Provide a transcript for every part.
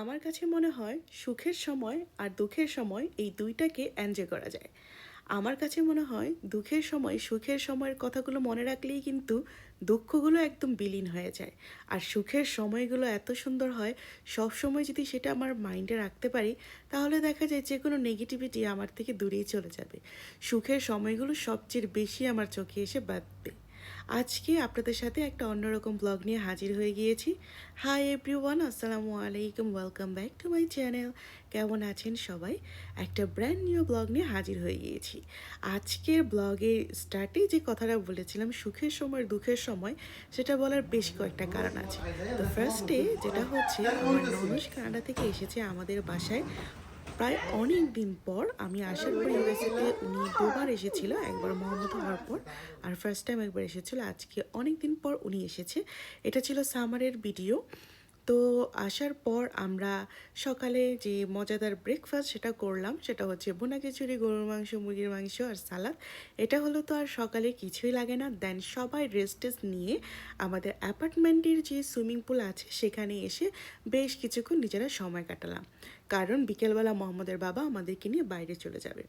আমার কাছে মনে হয় সুখের সময় আর দুঃখের সময় এই দুইটাকে এনজয় করা যায়। আমার কাছে মনে হয় দুঃখের সময়, সুখের সময়ের কথাগুলো মনে রাখলেই কিন্তু দুঃখগুলো একদম বিলীন হয়ে যায়। আর সুখের সময়গুলো এত সুন্দর হয় সব সময় যদি সেটা আমার মাইন্ডে রাখতে পারি, তাহলে দেখা যায় যে কোনো নেগেটিভিটি আমার থেকে দূরেই চলে যাবে। সুখের সময়গুলো সবচেয়ে বেশি আমার চোখে এসে বাঁধবে। আজকে আপনাদের সাথে একটা অন্যরকম ব্লগ নিয়ে হাজির হয়ে গিয়েছি। হাই এভরিওয়ান আসসালামু আলাইকুম welcome back to my channel কেমন আছেন সবাই? একটা ব্র্যান্ড নিউ ব্লগ নিয়ে হাজির হয়ে গিয়েছি। আজকের ব্লগে স্টার্টে যে কথাটা বলেছিলাম, সুখের সময়, দুঃখের সময়, সেটা বলার বেশ কয়েকটা কারণ আছে। তো ফার্স্টে যেটা হচ্ছে, আমার কানাডা থেকে এসেছে আমাদের বাসায়। প্রায় অনেক দিন পর আমি আসার পর ইউএসএতে উনি দুবার এসেছিল, একবার মোহাম্মদ হওয়ার পর, আর ফার্স্ট টাইম একবার এসেছিল। আজকে অনেক দিন পর উনি এসেছে। এটা ছিল সামারের ভিডিও তো আসার পর আমরা সকালে যে মজাদার ব্রেকফাস্ট সেটা করলাম, সেটা হচ্ছে বোনা খিচুড়ি, গরুর মাংস, মুরগির মাংস আর সালাদ। এটা হলো তো আর সকালে কিছুই লাগে না। দেন সবাই রেস্ট টেস্ট নিয়ে আমাদের অ্যাপার্টমেন্টের যে সুইমিং পুল আছে, সেখানে এসে বেশ কিছুক্ষণ নিজেরা সময় কাটালাম। কারণ বিকেলবেলা মোহাম্মদের বাবা আমাদেরকে নিয়ে বাইরে চলে যাবে।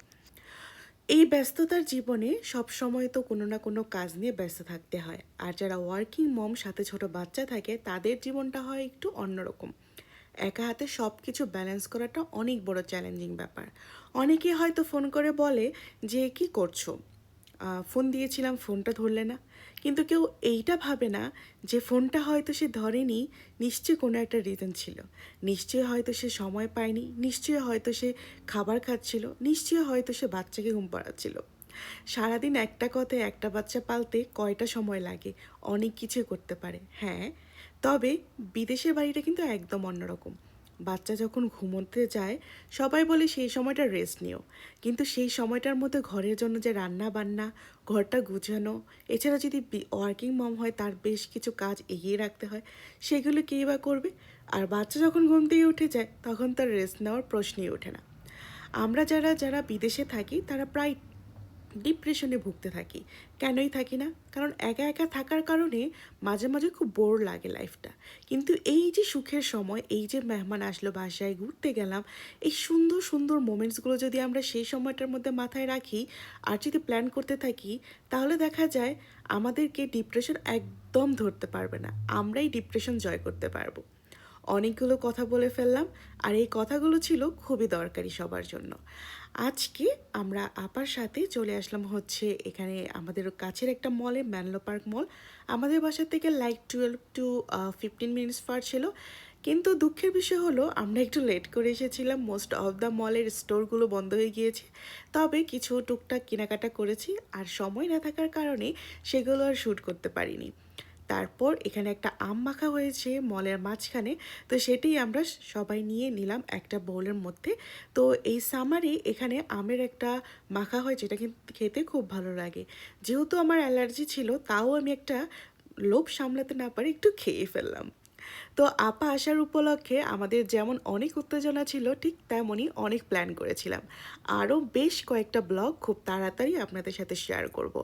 এই ব্যস্ততার জীবনে সব সময় তো কোনো না কোনো কাজ নিয়ে ব্যস্ত থাকতে হয়। আর যারা ওয়ার্কিং মম সাথে ছোট বাচ্চা থাকে, তাদের জীবনটা হয় একটু অন্যরকম। একা হাতে সব কিছু ব্যালেন্স করাটা অনেক বড় চ্যালেঞ্জিং ব্যাপার। অনেকে হয়তো ফোন করে বলে যে, কি করছ? ফোন দিয়েছিলাম, ফোনটা ধরলে না। কিন্তু কেউ এইটা ভাবে না যে ফোনটা হয়তো সে ধরেনি, নিশ্চয়ই কোনো একটা রিজন ছিল। নিশ্চয়ই হয়তো সে সময় পায়নি, নিশ্চয়ই হয়তো সে খাবার খাচ্ছিল, নিশ্চয়ই হয়তো সে বাচ্চাকে ঘুম পাড়াচ্ছিল। সারাদিন একটা কথায় একটা বাচ্চা পালতে কয়টা সময় লাগে? অনেক কিছু করতে পারে হ্যাঁ। তবে বিদেশের বাড়িটা কিন্তু একদম অন্যরকম। বাচ্চা যখন ঘুমোতে যায়, সবাই বলে সেই সময়টা রেস্ট নিও। কিন্তু সেই সময়টার মধ্যে ঘরের জন্য যে রান্না বান্না ঘরটা গুছানো, এছাড়া যদি ওয়ার্কিং মম হয়, তার বেশ কিছু কাজ এগিয়ে রাখতে হয়, সেগুলো কে বা করবে? আর বাচ্চা যখন ঘুম থেকে উঠে যায়, তখন তার রেস্ট নেওয়ার প্রশ্নই ওঠে না। আমরা যারা যারা বিদেশে থাকি, তারা প্রায় ডিপ্রেশনে ভুগতে থাকি। কেনই থাকি না? কারণ একা একা থাকার কারণে মাঝে মাঝে খুব বোর লাগে লাইফটা কিন্তু এই যে সুখের সময়, এই যে মেহমান আসলো বাসায় ঘুরতে গেলাম, এই সুন্দর সুন্দর মোমেন্টসগুলো যদি আমরা সেই সময়টার মধ্যে মাথায় রাখি আর যদি প্ল্যান করতে থাকি, তাহলে দেখা যায় আমাদেরকে ডিপ্রেশন একদম ধরতে পারবে না। আমরাই ডিপ্রেশন জয় করতে পারব। অনেকগুলো কথা বলে ফেললাম, আর এই কথাগুলো ছিল খুবই দরকারি সবার জন্য। আজকে আমরা আপার সাথে চলে আসলাম হচ্ছে এখানে আমাদের কাছের একটা মলে, ম্যানলো পার্ক মল। আমাদের বাসা থেকে like twelve to fifteen minutes far ছিল। কিন্তু দুঃখের বিষয় হলো, আমরা একটু লেট করে এসেছিলাম। মোস্ট অফ দ্য মলের স্টোরগুলো বন্ধ হয়ে গিয়েছে। তবে কিছু টুকটাক কেনাকাটা করেছি, আর সময় না থাকার কারণে সেগুলো আর শ্যুট করতে পারিনি। তারপর এখানে একটা আম মাখা হয়েছে মলের মাঝখানে। তো সেটাই আমরা সবাই নিয়ে নিলাম একটা বোলের মধ্যে। তো এই সামারে এখানে আমের একটা মাখা হয় যেটা কিন্তু খেতে খুব ভালো লাগে। যেহেতু আমার অ্যালার্জি ছিল, তাও আমি একটা লোভ সামলাতে না পারি একটু খেয়ে ফেললাম। তো আপা আসার উপলক্ষে আমাদের যেমন অনেক উত্তেজনা ছিল, ঠিক তেমনই অনেক প্ল্যান করেছিলাম। আরও বেশ কয়েকটা ব্লগ খুব তাড়াতাড়ি আপনাদের সাথে শেয়ার করব।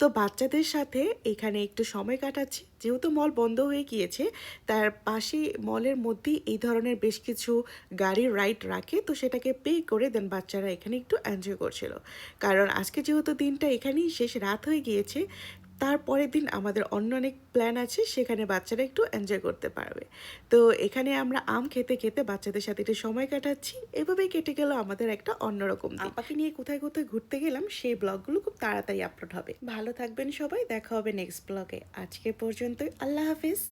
তো বাচ্চাদের সাথে এখানে একটু সময় কাটাচ্ছি, যেহেতু মল বন্ধ হয়ে গিয়েছে, তার পাশে মলের মধ্যেই এই ধরনের বেশ কিছু গাড়ির রাইড রাখে, তো সেটাকে পে করে দেন বাচ্চারা এখানে একটু এনজয় করছিল। কারণ আজকে যেহেতু দিনটা এখানেই শেষ, রাত হয়ে গিয়েছে তারপরের দিন আমাদের অন্য অনেক প্ল্যান আছে, সেখানে বাচ্চারা একটু এনজয় করতে পারবে। তো এখানে আমরা আম খেতে খেতে বাচ্চাদের সাথে একটু সময় কাটাচ্ছি এভাবেই কেটে গেল আমাদের একটা অন্যরকম। আপাকে নিয়ে কোথায় কোথায় ঘুরতে গেলাম, সেই ব্লগগুলো খুব তাড়াতাড়ি আপলোড হবে। ভালো থাকবেন সবাই, দেখা হবে নেক্সট ব্লগে আজকে পর্যন্তই, আল্লাহ হাফিজ।